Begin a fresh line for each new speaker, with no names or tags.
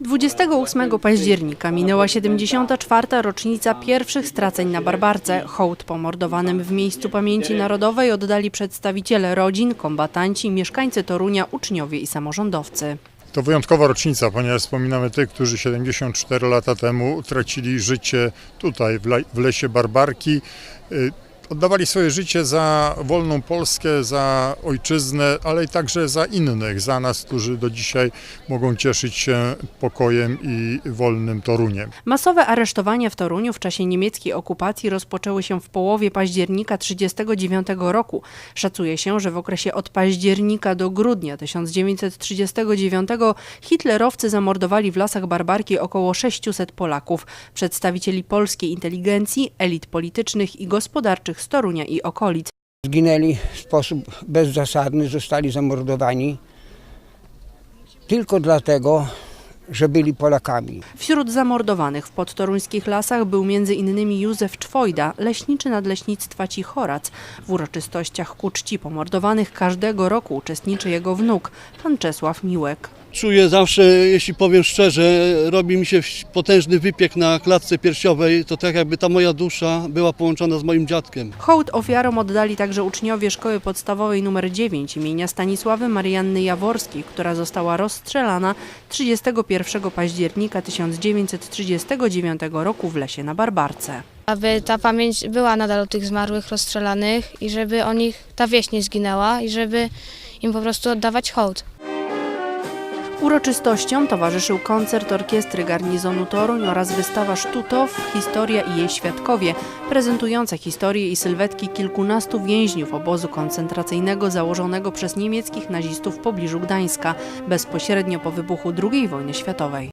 28 października minęła 74. rocznica pierwszych straceń na Barbarce. Hołd pomordowanym w miejscu pamięci narodowej oddali przedstawiciele rodzin, kombatanci, mieszkańcy Torunia, uczniowie i samorządowcy.
To wyjątkowa rocznica, ponieważ wspominamy tych, którzy 74 lata temu tracili życie tutaj, w, le- w lesie Barbarki. Oddawali swoje życie za wolną Polskę, za ojczyznę, ale i także za innych, za nas, którzy do dzisiaj mogą cieszyć się pokojem i wolnym Toruniem.
Masowe aresztowania w Toruniu w czasie niemieckiej okupacji rozpoczęły się w połowie października 1939 roku. Szacuje się, że w okresie od października do grudnia 1939 hitlerowcy zamordowali w lasach Barbarki około 600 Polaków, przedstawicieli polskiej inteligencji, elit politycznych i gospodarczych z Torunia i okolic.
Zginęli w sposób bezzasadny, zostali zamordowani tylko dlatego, że byli Polakami.
Wśród zamordowanych w podtoruńskich lasach był m.in. Józef Czwojda, leśniczy nadleśnictwa Cichorac. W uroczystościach ku czci pomordowanych każdego roku uczestniczy jego wnuk, pan Czesław Miłek.
Czuję zawsze, jeśli powiem szczerze, robi mi się potężny wypiek na klatce piersiowej. To tak jakby ta moja dusza była połączona z moim dziadkiem.
Hołd ofiarom oddali także uczniowie szkoły podstawowej nr 9 imienia Stanisławy Marianny Jaworskiej, która została rozstrzelana 31 października 1939 roku w lesie na Barbarce.
aby ta pamięć była nadal o tych zmarłych, rozstrzelanych i żeby o nich ta wieś nie zginęła i żeby im po prostu oddawać hołd.
Uroczystościom towarzyszył koncert orkiestry garnizonu Toruń oraz wystawa Sztutow, Historia i jej świadkowie, prezentująca historię i sylwetki kilkunastu więźniów obozu koncentracyjnego założonego przez niemieckich nazistów w pobliżu Gdańska, bezpośrednio po wybuchu II wojny światowej.